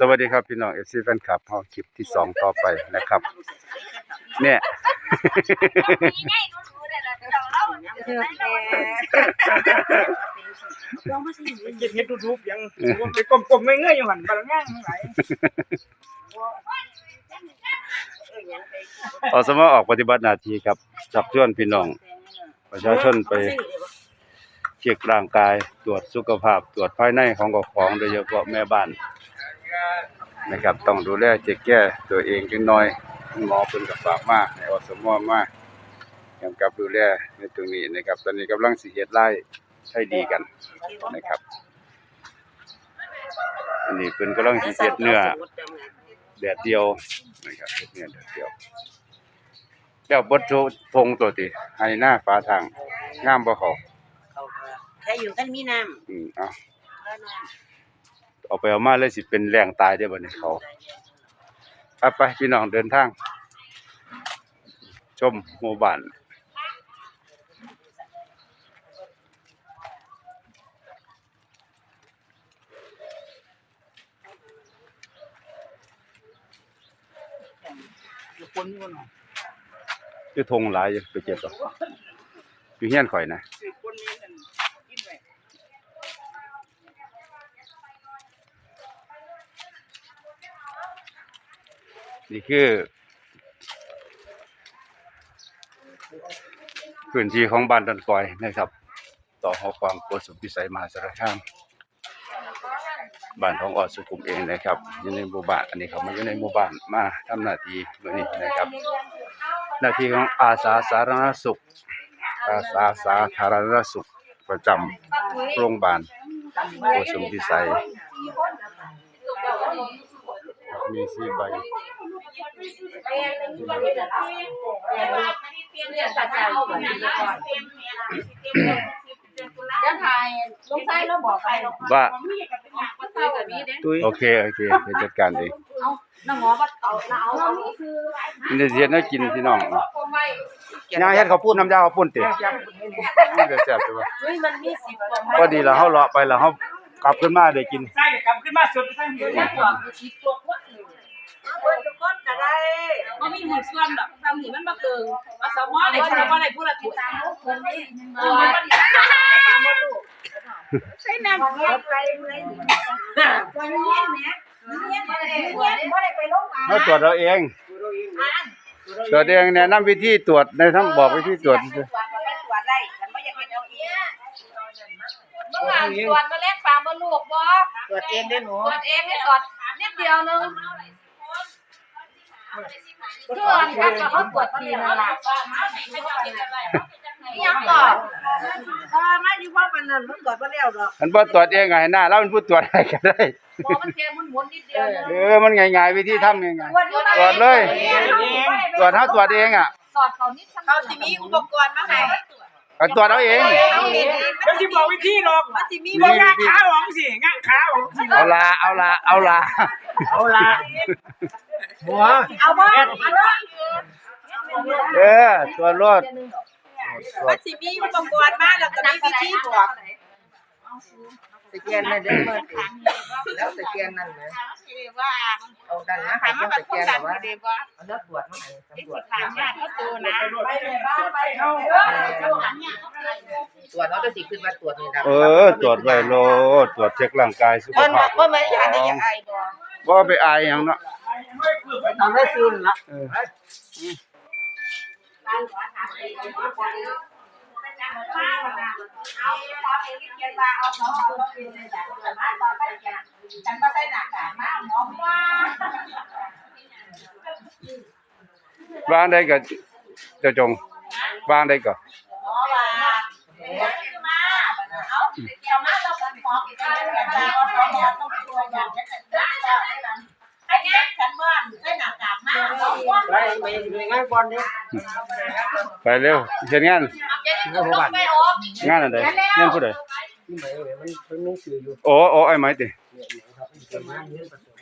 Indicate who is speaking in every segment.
Speaker 1: สวัสดีครับพี่น้องเอฟซีแฟนคลับเฮาคลิปที่สองต่อไปนะครับ เนี่ย
Speaker 2: เฮ็ดเฮ็ดทูบยังไปกลมๆเงยๆอยู่หั่นบาลง่างหลาย
Speaker 1: อสมออกปฏิบัติหน้าที่ครับจับชวนพี่น้อง ประชาชนไปเช็คร่างกายตรวจสุขภาพตรวจภายในของกของโดยเฉพาะแม่บ้าน นะครับ ต้องดูแลเช็คแก้ตัวเองจังน้อยหมอเพิ่นก็ฝากมาให้อสมมากำกับดูแลในตรงนี้นะครับ ตอนนี้กำลังสิเฮ็ดไร่ให้ดีกันนะครับ อันนี้เพิ่นกำลังสิเฮ็ดเนื้อแดดเดียวนะครับเฮ็ดเนี่ยแดดเดียวแล้วบดโททงตัวติให้หน้าฟ้าทางงามบ่เขา
Speaker 3: ใครอยู่กันมีน้
Speaker 1: อืมเอาำ เอาไปเอามาเลยสิเป็นแรงตายได้บัดนี้เขาไปไปพี่น้องเดินทาง ชมหมู่บ้าน
Speaker 2: อยู่
Speaker 1: ทงหลายอยู่ไปเก็บเอาอยู่เฮียนข่อยนะ
Speaker 2: คนนี้นั่นกินไว้
Speaker 1: นี่คือพื้นที่ของบ้านดอนกอยนะครับ ต่อหอความโกสุมพิสัยมหาสารคามบ้านของออดสุขุมเองนะครับอยู่ในหมู่บ้านอันนี้เขามาอยู่ในหมู่บ้านมาทำหน้าที่มื้อนี้นะครับ หน้าที่ของอาสาสาธารณสุข อาสาสาธารณสุขประจำโรงพยาบาลโกสุมพิสัยมีสีใบ
Speaker 4: จะถ่ายลูกไส้แล้วบอกไป
Speaker 1: ว่า
Speaker 4: ว่าเจอกับนี้เด้
Speaker 2: ตุ้ย
Speaker 1: โอเคโอเคเดี๋ยวจัดการเอง
Speaker 4: เอาน้องหมอว่าเอาเอาเอานี่คือ
Speaker 1: มันจะเสียน่ากินพี่น้องย่างเฮ็ดข้าวปุ้นน้ำยาข้าวปุ้นตินี่เดี๋ยวแซ่บจังวะ
Speaker 4: เฮ้ยมันมีสิบกว่า
Speaker 1: พอดีแล้วเฮาเลาะไปแล้วเฮากลับขึ้นมาได้กิน
Speaker 2: ใช่กลับขึ้นมาสุดทั้งหิว
Speaker 4: ตัวกว่าสิบตัวกว่าเลย
Speaker 3: เปิดทุ กคนก็ได้
Speaker 4: มันมีหุ่นส่วนแบบทำนี่มันมาเกิงมาสมออะไรพูดอะไรอะไรพูดอะไรพูดตามลูกคนนี้เออมันตามลูก
Speaker 3: ใช้น้ำเย็นไปเลยวันนี้เนี่ยเนี่ยบ่ได้บ่ได้ไปโรงพยาบาล
Speaker 1: เฮาตรวจเราเองตรวจเองแนะนำวิธีตรวจในทั้งบอกวิธีตรวจ
Speaker 3: ตรวจก็ไปตรวจได้ฉันบ่อยากเฮ็ดเอาเอง
Speaker 4: เมื่อวานตรวจมาแลกปลามาลูกบ่
Speaker 3: ตรวจเองได้หนู
Speaker 4: ตรวจเองนี่สอดนิดเดียวนึง เพื่อนกันเขาตรวจทีนั่นแหละยังก่อน
Speaker 3: ถ้ามาอยู่ว่ามันนั่นมันตรวจบ่แล้วดอก
Speaker 1: มันบ่ตรวจเองให้หน้าเราเป็นผู้ตรวจให้ก็ได้
Speaker 4: พอมันแค่มันหมุนนิดเดียวนึง
Speaker 1: เออมันง่ายๆวิธีทำง่าย
Speaker 3: ตรวจอยู่
Speaker 1: ตรวจเลยๆตรวจเฮาตรวจเองอะ
Speaker 4: สอดเขานิดสัก
Speaker 3: เขาสิมีอุปกรณ์มาให้
Speaker 1: ก็ตรวจ เอาเอง
Speaker 3: เอาเอง
Speaker 2: แล้วสิบอกวิธีหรอก
Speaker 3: มันสิมี
Speaker 2: บอกงาขาหวังสิงาขาหวังสิ
Speaker 1: เอาละเอาละเอาละ
Speaker 2: เอาละหัว
Speaker 3: เอาบ่เอาบ่
Speaker 1: เออตรวจรถ
Speaker 3: มันสิมีอุปกรณ์มาแล้วก็มีวิธีบอก
Speaker 5: สแกนเลยเด้อเมื่อกี้แล้วสแกนนั่นเลยเอาดันนะใครต้องสแกนหรือว่าเอาเลือกตรวจมาให้ตำรวจ
Speaker 3: ไปเลยบ้านไปเอา
Speaker 5: ตรวจเราจะสิขึ้นมาตรวจนี่นะ
Speaker 1: เออ ตรวจไว้โลดตรวจเช็คร่างกายสุข
Speaker 5: มัน
Speaker 1: ภาพ
Speaker 5: ว่ามันอยากได้ยังไงบ่
Speaker 1: บ่ไปอายหยังเนาะ
Speaker 5: ทำได้ซื้อละ
Speaker 1: เออ
Speaker 3: เอาเอาเองเขียนว่าเอาเขาเอาเองเลยจ้ะ ฉันมาใส่หน้ากากมาหมอว่า
Speaker 1: วางได้ก็เจะจ
Speaker 3: งวางได้ก็
Speaker 5: ไป
Speaker 1: เร็วเฮ็ดงานงานอันใดงานผู้ใดโอ้โอ้ไอ้ไม้ติ
Speaker 5: เนี่ยครับเป็นงเยอะประสงค์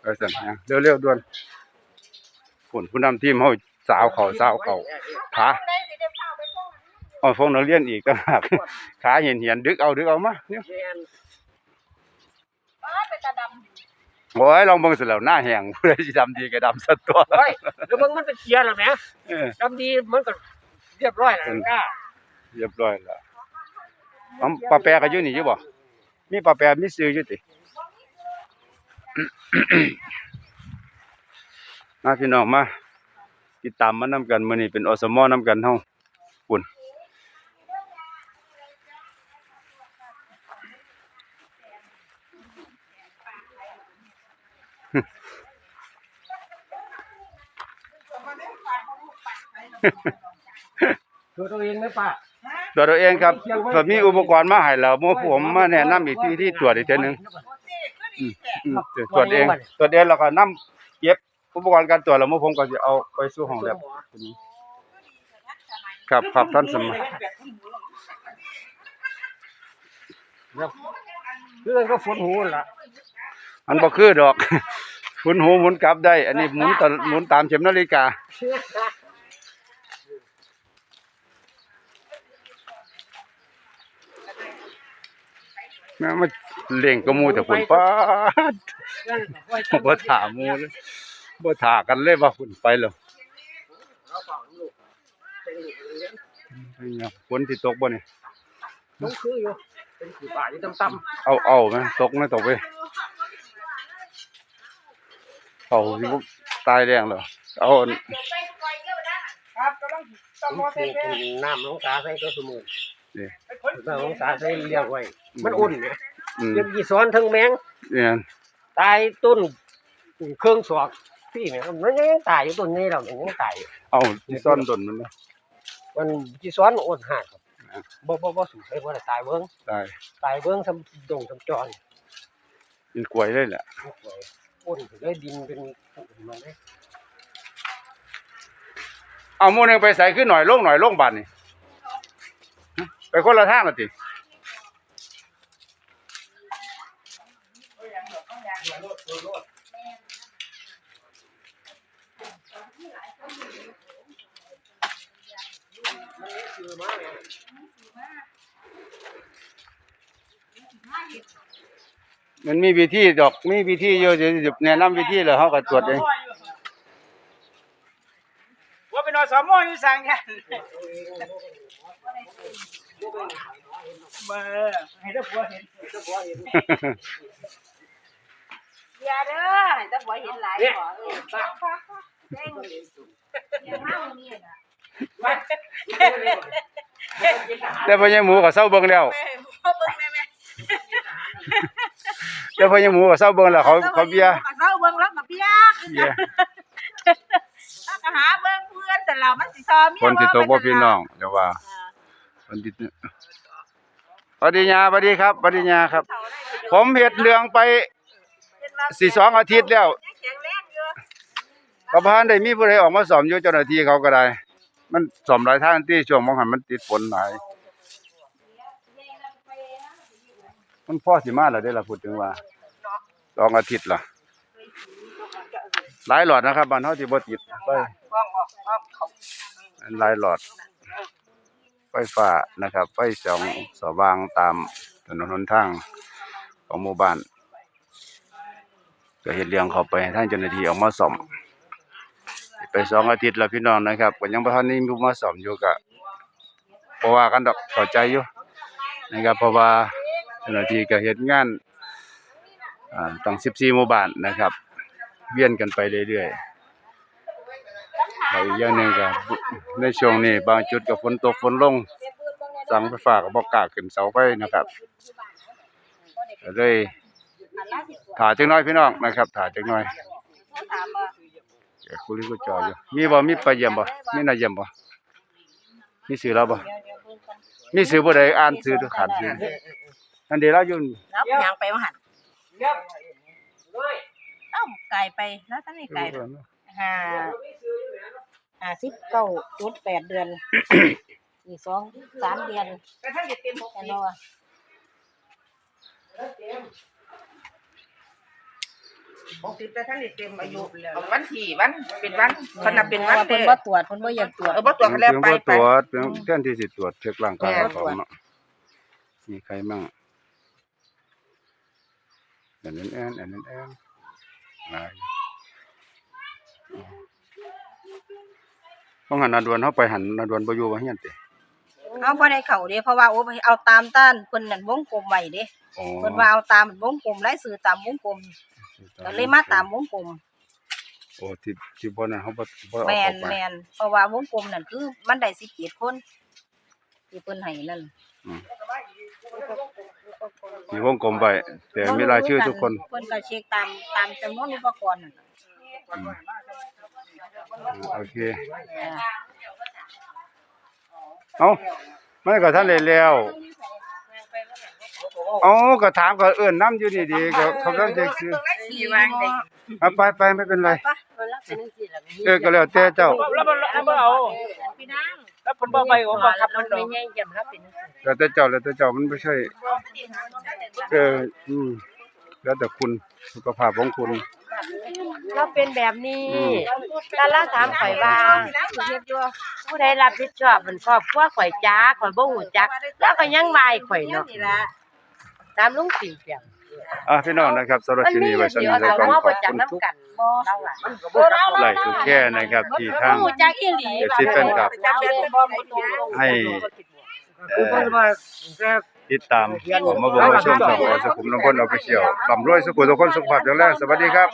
Speaker 1: ไปสั่นยังเร็วๆด่วนผลผู้นำทีมเฮาสาวเขาสาวเขาขาเอาฟงนักเรียนอีกต่างหากขาเหียนดึกเอาดึกเอามาเนี่ย
Speaker 4: ไปตาดำ
Speaker 1: โอ้ยลองเบิ่งสิแล้วหน้าแห้งผู้ใดสิดำดีก็ดำซะตัว
Speaker 2: เฮ้ยแล้วมึงมันเป็นเกียร์แล้วแหม
Speaker 1: เออ
Speaker 2: ดำดีมันก็เรียบร้อยแล้วก้า
Speaker 1: เรียบร้อยแล้วอ๋อปลาแปรก็อยู่นี่อยู่บ่ มีปลาแปรมีซื้ออยู่ติ มาพี่น้องมาติดตามมานํกันมื้อนี้เป็นอสมนํกันเฮา
Speaker 2: ตัวตัวเองไหมป้า
Speaker 1: ตัวเราเองครับก็มีอุปกรณ์มาให้แล้วหมู่ผมมาแนะนำอีกที่ที่ตรวจอีกเทื่อหนึงอืมตรวจเองตรวจเองแล้วก็นํเก็บอุปกรณ์การตรวจแล้วหมู่ผมก็สิเอาไปสู่ห้องแลบครับครับท่านสมัย
Speaker 2: เรื่องก็ฝนหูล่ะ
Speaker 1: มันบ่คือดอกหมุนหูหมุนกลับได้ อันนี้หมุนตอนหมุนตามเข็มนาฬิกา แม่มาเล่งก็หมูแต่คนป้าดบ่ถามหมูเลยบ่ถากันเลยว่าคุณไปแล้วเนี่ยฝนสิตกบ่นี่
Speaker 2: น้องคืออยู่เป็นสีป่าอยู่ต่ำ
Speaker 1: เอาเอาไหมตกไหมตกไปเอาสิบ่ตายแรงเหรอเอาอัน
Speaker 2: ครับกำลังต้องมอเตอร์ไซค์
Speaker 5: น้ำลงตาใส่ตัวสมุน
Speaker 2: ไอ้คน
Speaker 5: น้ำลงตาใส่เลี้ยงไว้ มันอุ่นเนี่ย
Speaker 1: อืม
Speaker 5: ยังกี่ซ้อนทั้งแมง
Speaker 1: เนี่ย
Speaker 5: ตายต้นเครื่องสอกพี่เนี่ยมันยังตายอยู่ต้นนี้เรามันยังตายอยู่
Speaker 1: เอาที่ซ่อนตนมันนะ
Speaker 5: มันกีซ้อนอุ่นหาดครับบ่บ่บ่สูงเลยบ่ได้ตายเบิ่ง
Speaker 1: ตาย
Speaker 5: ตายเบิ่งทำดงทำจอน
Speaker 1: เป็นกล้วยเลยแหละ
Speaker 5: อุ่นเลยดินเป็นอุ่นมาเลย
Speaker 1: เอาหมูหนึงไปใส่ขึ้นหน่อยลงหน่อยลงบาดนี่ ไปคนละทางน่ะติมันมีวิธีดอก มีวิธีเยอะเดี๋ยวจะแนะนำวิธีแล้วเฮาก็ตรวจเอง
Speaker 2: ว่าเป็นอสมอยู่สั่งแค่ มาให้เจ้าผัวเห็นให้เจ้าผัวเห็น
Speaker 3: อย่าเด้อให้ตาบ่เห็นหลายบ่เออบ้าเด้งอย่ามาเอานี่น่ะ
Speaker 1: แต่พ่อใหญ่หมูก็เศร้าเบิ่งแล้ว
Speaker 3: พ่อเบิ่งแม่แม่
Speaker 1: แต่พ่อใหญ่หมูก็เศร้าเบิ่งแล้วเขาเขาเบียร์
Speaker 3: เศร้าเบิ่งแล้วก็เบียร์
Speaker 1: เบียร์
Speaker 3: ถ้าก็หาเบิ่งเพื่อนแต่เรามันสิซอเมีย
Speaker 1: คนที่ตกบ่พี่น้องเดี๋ยวว่า คนที่สวัสดีญาสวัสดีครับสวัสดีญาครับ ผมเฮ็ดเรืองไปสี่สองอาทิตย์แล้ว
Speaker 3: ยังแข็งแรงอยู่
Speaker 1: ก็บ่ทันได้มีผู้ใดออกมาสอบอยู่เจ้าหน้าที่เขาก็ได้ มันสอบหลายท่างที่ช่วงบางหันมันติดฝนหลาย มันพ่อสิมาแล้วได้ละพูดถึงว่าสองอาทิตย์ละหลายหลอดนะครับบ้านเฮาที่บ่ติดไฟหลายหลอด ไฟฟ้านะครับ ไฟสองสว่างตามถนนหนทางของหมู่บ้านก็เฮ็ดเรื่องเขาไปให้ทางเจ้าหน้าที่ออกมาซ่อมไปสองอาทิตย์แล้วพี่น้องนะครับก็ยังบ่ทันมีผู้มาซ่อมอยู่ก็บ่ว่ากันดอกเข้าใจอยู่นะครับเพราะว่าเจ้าหน้าที่ก็เฮ็ดงานตั้ง14หมู่บ้านนะครับ เวียนกันไปเรื่อยๆ แล้วอีกอย่างหนึงก็ในช่วงนี้บางจุดก็ฝนตกฝนลงสังไฟฟ้าก็บ่กล้าขึ้นเสาไฟนะครับก็เลยถ่าจักหน่อยพี่น้องนะครับถ่าจักหน่อย
Speaker 3: ถามว่า
Speaker 1: แกคุยก็จออยู่มีบ่มีไปเยี่ยมบ่มีนาเยี่ยมบ่มีสื่อเราบ่มีสื่อบ่ได้อ่านสื่อดูขาดสื่อนั่นเดี๋ยวเราอยู่นี่
Speaker 3: แล้วยังไปว่าหั่น
Speaker 2: เงียบเลย
Speaker 3: เอ้าไกลไปแล้วท่านนี่ไกล ห้าห้าสิบเก้าจุดแปดเดือน อีกสองสามเดือน
Speaker 2: แต่ท่านจะเต็มหก
Speaker 3: แน่
Speaker 2: ปี
Speaker 3: นอน
Speaker 5: หกสิบแต่ท่านนี่เต็มอายุเอาวันที่วันเป็นวันเขานับเป็นวัน
Speaker 3: เพิ่
Speaker 5: เด้
Speaker 3: น
Speaker 5: อ
Speaker 3: บ่ตรวจเพิ่นบ่อยากตรวจ
Speaker 5: เออบ่ตรวจเขาแล้วไป
Speaker 1: เพิ่น
Speaker 5: ไป
Speaker 1: บ่ตรวจเพิ่นแทนที่สิตรวจเช็คร่างกายของเนาะมีใครมั่งอันนั้นแอนอันนั้นแอนหลาย ต้องหันนาดวนเฮาไปหันนาดวนบ่อยู่ว่าเฮียนติ
Speaker 6: เอาบ่ได้เข้าเด้เพราะว่าโอ้เอาตามต้านเพิ่นนั่นวงกลมไว้เด้
Speaker 1: อ๋อ
Speaker 6: เพิ่นว่าเอาตามวงกลมรายชื่อตามวงกลมก็เลยมาตามวงกลม
Speaker 1: โอ้ที่ที่บ่นั้นเฮาบ่บ่เอา
Speaker 6: แม่น
Speaker 1: เข้าไป
Speaker 6: แม่นเพราะว่าวงกลมนั่นคือมันได้17คนที่เพิ่นให้นั่น
Speaker 1: มีวงกลมไว้แต่มีรายชื่อทุกคน
Speaker 6: เพิ่นก็เช็คตามตามจำนวนอุปกรณ์นั่นน่ะ
Speaker 1: โอเคเอ้ามันก็ทันได้แล้วเอ้าก็ถามก็เอิ้นนำอยู่นี่ดีก็เขาก็จะซื้อ
Speaker 5: ที่วางได้
Speaker 1: เอาไปไปไม่เป็นไรเออก็แล้วแต่เจ้า
Speaker 2: แล้วบ่แล้วบ่เอาพี่นางแล้วเพิ่นบ่ไปก็บังคับมันดอก
Speaker 1: แล้วแต่เจ้าแล้วแต่เจ้ามันไม่ใช่เอออืมแล้วแต่คุณสุขภาพของคุณ
Speaker 7: เราเป็นแบบนี้ถ้าเราถามข่อยว่าผู้ใดรับผิดชอบมันครอบครัวข่อยจ้าข่อยบ่ฮู้จัก แล้วก็ยังวายข่อยเนาะตามลุงสิงเปียง
Speaker 1: อะพี่น้องนะครับสำหรับ
Speaker 7: มัน
Speaker 1: ที่
Speaker 7: มี
Speaker 1: นี่
Speaker 7: อ
Speaker 1: ไว้
Speaker 7: ยู่
Speaker 1: สำห
Speaker 7: เดี
Speaker 1: รั
Speaker 7: ยว
Speaker 1: บ
Speaker 7: เรา
Speaker 1: การขอบ
Speaker 7: บ่จัก
Speaker 1: คุณ
Speaker 7: นํ
Speaker 1: ทุก
Speaker 7: กันเราอะ
Speaker 1: ไลค์ทุกแค่นะครับ ที่ทาง
Speaker 7: บ่ฮู้จักอีหลี
Speaker 1: เอฟซีแฟนคลับให้
Speaker 2: กูเพิ่นว่าแก
Speaker 1: ติดตามผมมาบอกว่าช่วงสองอสุขุมน้ำพ้นเอาไปเชี่ยวลำรวยสุขุทุกคนสุขภาพแข็งแรงสวัสดีครับ